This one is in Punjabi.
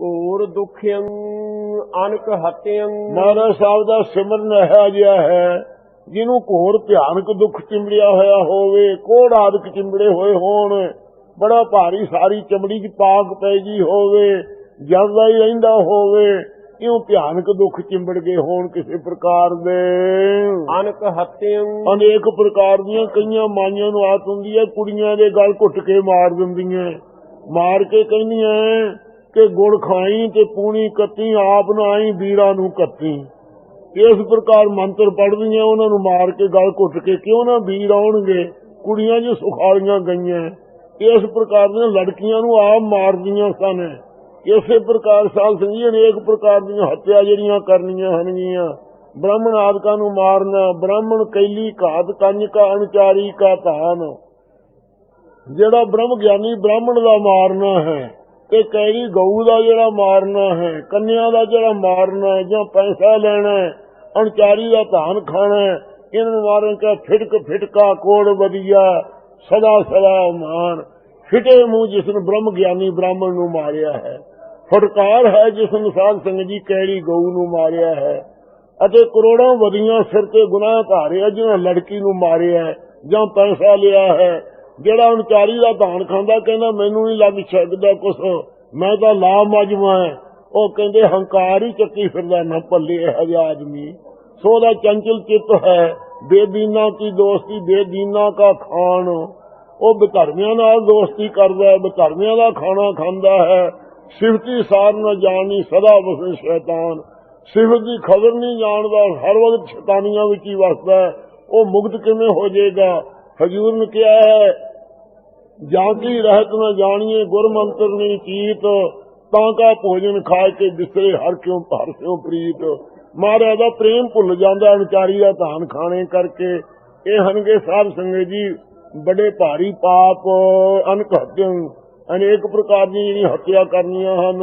ਘੋਰ ਦੁਖਿਯੰ ਅਨਕ ਹਤਿਯੰ ਮਹਾਰਾਜ ਸਾਹਿਬ ਦਾ ਸਿਮਰਨ ਇਹੋ ਜਿਹਾ ਹੈ ਜਿਹਨੂੰ ਘੋਰ ਭਿਆਨਕ ਦੁੱਖ ਚਿੰਬੜਿਆ ਹੋਇਆ ਹੋਵੇ ਕੋੜ ਆਦਿਕ ਚਿੰਬੜੇ ਹੋਏ ਹੋਣ ਬੜਾ ਭਾਰੀ ਸਾਰੀ ਚਮੜੀ 'ਚ ਪਾਕ ਪੈ ਗਈ ਹੋਵੇ ਜਲਦਾ ਹੀ ਰਹਿੰਦਾ ਹੋਵੇ ਇਉਂ ਭਿਆਨਕ ਦੁੱਖ ਚਿੰਬੜ ਗਏ ਹੋਣ ਕਿਸੇ ਪ੍ਰਕਾਰ ਦੇ। ਅਨਕ ਹਤਿਯੰ ਅਨੇਕ ਪ੍ਰਕਾਰ ਦੀਆਂ ਕਈਆਂ ਮਾਈਆਂ ਨੂੰ ਆਤ ਹੁੰਦੀ ਹੈ ਕੁੜੀਆਂ ਦੇ ਗਲ ਘੁੱਟ ਕੇ ਮਾਰ ਦਿੰਦੀਆਂ ਮਾਰ ਕੇ ਕਹਿੰਦੀਆਂ ਕਿ ਗੁੜ ਖਾਈ ਤੇ ਪੂਣੀ ਕੱਤੀ, ਆਪ ਨਾ ਆਈ ਵੀਰਾਂ ਨੂੰ ਕੱਤੀ। ਇਸ ਪ੍ਰਕਾਰ ਮੰਤਰ ਪੜਦੀਆਂ ਉਹਨਾਂ ਨੂੰ ਮਾਰ ਕੇ ਗਲ ਘੁੱਟ ਕੇ ਕਿਉਂ ਨਾ ਵੀਰ ਆਉਣਗੇ? ਕੁੜੀਆਂ ਜੀ ਸੁਖਾਲੀਆਂ ਗਈਆਂ। ਇਸ ਪ੍ਰਕਾਰ ਦੀਆਂ ਲੜਕੀਆਂ ਨੂੰ ਆਪ ਮਾਰਦੀਆਂ ਸਨ। ਇਸੇ ਪ੍ਰਕਾਰ ਸਾਲ ਸਿੰਘ ਜੀ ਅਨੇਕ ਪ੍ਰਕਾਰ ਦੀਆਂ ਹੱਤਿਆ ਜਿਹੜੀਆਂ ਕਰਨੀਆਂ ਹਨਗੀਆਂ। ਬ੍ਰਾਹਮਣ ਆਦਿਕਾਂ ਨੂੰ ਮਾਰਨਾ, ਬ੍ਰਾਹਮਣ ਕੈਲੀ ਘਾਤ ਕੰਨ ਕਾ ਅਨਚਾਰੀ ਕਾ ਧਾਨ। ਜਿਹੜਾ ਬ੍ਰਹਮ ਗਿਆਨੀ ਬ੍ਰਾਹਮਣ ਦਾ ਮਾਰਨਾ ਹੈ। ਤੇ ਕੈਰੀ ਗਊ ਦਾ ਜਿਹੜਾ ਮਾਰਨਾ ਹੈ, ਕੰਨਿਆ ਦਾ ਜਿਹੜਾ ਮਾਰਨਾ ਹੈ, ਜਾਂ ਪੈਸਾ ਲੈਣਾ ਹੈ, ਅਣਚਾਰੀ ਦਾ ਧਾਨ ਖਾਣਾ ਹੈ, ਇਹਨਾਂ ਮਾਰਨ ਕਾ ਫਿਟਕ ਫਿਟਕਾ, ਕੋੜ ਵਧੀਆ, ਸਦਾ ਸਦਾ ਮਾਨ ਫਿਟੇ ਮੂੰਹ ਜਿਸ ਨੂੰ ਬ੍ਰਹਮ ਗਿਆਨੀ ਬ੍ਰਾਹਮਣ ਨੂੰ ਮਾਰਿਆ ਹੈ। ਫਟਕਾਰ ਹੈ ਜਿਸ ਨੂੰ ਸਾਧ ਸੰਗਤ ਜੀ ਕੈਰੀ ਗਊ ਨੂੰ ਮਾਰਿਆ ਹੈ। ਅਤੇ ਕਰੋੜਾਂ ਵਧੀਆਂ ਸਿਰ ਤੇ ਗੁਨਾਹ ਧਾਰਿਆ, ਜਿਹਨਾਂ ਲੜਕੀ ਨੂੰ ਮਾਰਿਆ ਹੈ, ਜਾਂ ਪੈਸਾ ਲਿਆ ਹੈ ਜਿਹੜਾ ਅਣਚਾਰੀ ਦਾ ਧਾਨ ਖਾਂਦਾ ਕਹਿੰਦਾ, ਮੈਨੂੰ ਨਹੀਂ ਲੱਗ ਸਕਦਾ ਕੁਛ। ਮੈਂ ਤਾਂ ਲਾ ਮਜਮਾ ਹੈ। ਉਹ ਕਹਿੰਦੇ, ਹੰਕਾਰ ਹੀ ਚੱਕੀ ਫਿਰਦਾ ਨਾ ਪੱਲੇ ਇਹ ਆਦਮੀ। ਸੋ ਦਾ ਚੰਚਲ ਚਿੱਤ ਹੈ। ਬੇਦੀਨਾ ਕੀ ਦੋਸਤੀ, ਬੇਦੀਨਾ ਕਾ ਖਾਣ। ਉਹ ਬਧਰਮਿਆਂ ਨਾਲ ਦੋਸਤੀ ਕਰਦਾ ਹੈ ਬਧਰਮਿਆਂ ਦਾ ਖਾਣਾ ਖਾਂਦਾ ਹੈ। ਸਿਫਤੀ ਸਾਰ ਨਾ ਜਾਣੀ ਸਦਾ ਵਸੇ ਸ਼ੈਤਾਨ। ਸਿਫਤ ਦੀ ਖਬਰ ਨਹੀਂ ਜਾਣਦਾ ਹਰ ਵਕਤ ਸ਼ੈਤਾਨੀਆਂ ਵਿੱਚ ਹੀ ਵਸਦਾ ਉਹ ਮੁਕਤ ਕਿਵੇਂ ਹੋ ਜਾਏਗਾ? ਹਜੂਰ ਨੇ ਕਿਹਾ ਹੈ ਜਾਂ ਕੀ ਰਹਿਤ ਨਾ ਜਾਣੀਏ ਗੁਰ ਮੰਤਰ ਨਹੀਂ ਚੀਤ, ਤਾਂ ਕਾ ਭੋਜਨ ਖਾ ਕੇ ਬਿਸਰੇ ਹਰ ਕਿਉਂ ਹਰ ਕਿਉਂ ਪ੍ਰੀਤ। ਮਹਾਰਾਜ ਦਾ ਪ੍ਰੇਮ ਭੁੱਲ ਜਾਂਦਾ ਵਿਚਾਰੀ ਦਾ ਧਾਨ ਖਾਣੇ ਕਰਕੇ। ਇਹ ਹਨਗੇ ਸਾਹਿਬ ਸੰਗਤ ਜੀ, ਬੜੇ ਭਾਰੀ ਪਾਪ ਅਨਕ ਅਨੇਕ ਪ੍ਰਕਾਰ ਦੀ ਜਿਹੜੀਆਂ ਹੱਤਿਆ ਕਰਨੀਆਂ ਹਨ।